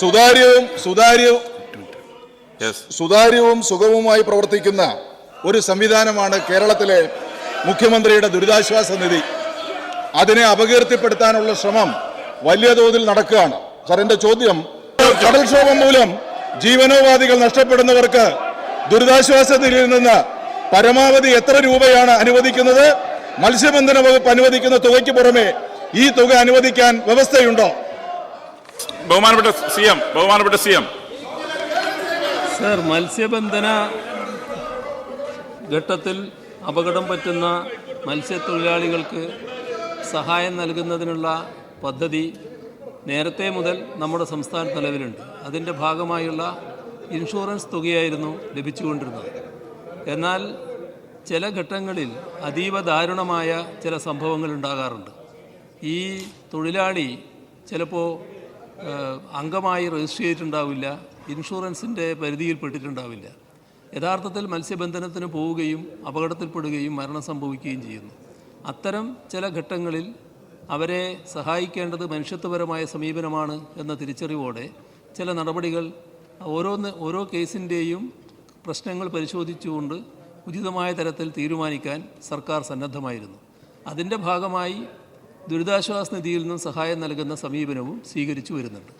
സുതാര്യവും സുതാര്യവും. സുതാര്യവും സുഗമവുമായി പ്രവർത്തിക്കുന്ന ഒരു സംവിധാനമാണ് കേരളത്തിലെ മുഖ്യമന്ത്രിയുടെ ദുരിതാശ്വാസ നിധി. അതിനെ അപകീർത്തിപ്പെടുത്താനുള്ള ശ്രമം വലിയ തോതിൽ നടക്കുകയാണ്. സാർ എന്റെ ചോദ്യം കടൽക്ഷോഭം മൂലം ജീവനോപാധികൾ നഷ്ടപ്പെടുന്നവർക്ക് ദുരിതാശ്വാസ നിധിയിൽ നിന്ന് പരമാവധി എത്ര രൂപയാണ് അനുവദിക്കുന്നത്? മത്സ്യബന്ധന വകുപ്പ് അനുവദിക്കുന്ന തുകയ്ക്ക് പുറമെ ഈ തുക അനുവദിക്കാൻ വ്യവസ്ഥയുണ്ടോ? ബഹുമാനപ്പെട്ട സി എം ബഹുമാനപ്പെട്ട സി എം. സർ മത്സ്യബന്ധന ഘട്ടത്തിൽ അപകടം പറ്റുന്ന മത്സ്യത്തൊഴിലാളികൾക്ക് സഹായം നൽകുന്നതിനുള്ള പദ്ധതി നേരത്തെ മുതൽ നമ്മുടെ സംസ്ഥാന നിലവിലുണ്ട്. അതിന്റെ ഭാഗമായുള്ള ഇൻഷുറൻസ് തുകയായിരുന്നു ലഭിച്ചുകൊണ്ടിരുന്നത്. എന്നാൽ ചില ഘട്ടങ്ങളിൽ അതീവ ദാരുണമായ ചില സംഭവങ്ങൾ ഉണ്ടാകാറുണ്ട്. ഈ തൊഴിലാളി ചിലപ്പോൾ അംഗമായി രജിസ്റ്റർ ചെയ്തിട്ടുണ്ടാവില്ല. ഇൻഷുറൻസിന്റെ പരിധിയിൽപ്പെട്ടിട്ടുണ്ടാവില്ല. യഥാർത്ഥത്തിൽ മത്സ്യബന്ധനത്തിന് പോവുകയും അപകടത്തിൽപ്പെടുകയും മരണം സംഭവിക്കുകയും ചെയ്യുന്നു. അത്തരം ചില ഘട്ടങ്ങളിൽ അവരെ സഹായിക്കേണ്ടത് മനുഷ്യത്വപരമായ സമീപനമാണ് എന്ന തിരിച്ചറിവോടെ ചില നടപടികൾ ഓരോന്ന് ഓരോ കേസിന്റെയും പ്രശ്നങ്ങൾ പരിശോധിച്ചുകൊണ്ട് ഉചിതമായ തരത്തിൽ തീരുമാനിക്കാൻ സർക്കാർ സന്നദ്ധമായിരുന്നു. അതിന്റെ ഭാഗമായി ദുരിതാശ്വാസ നിധിയിൽ നിന്നും സഹായം നൽകുന്ന സമീപനവും സ്വീകരിച്ചു വരുന്നുണ്ട്.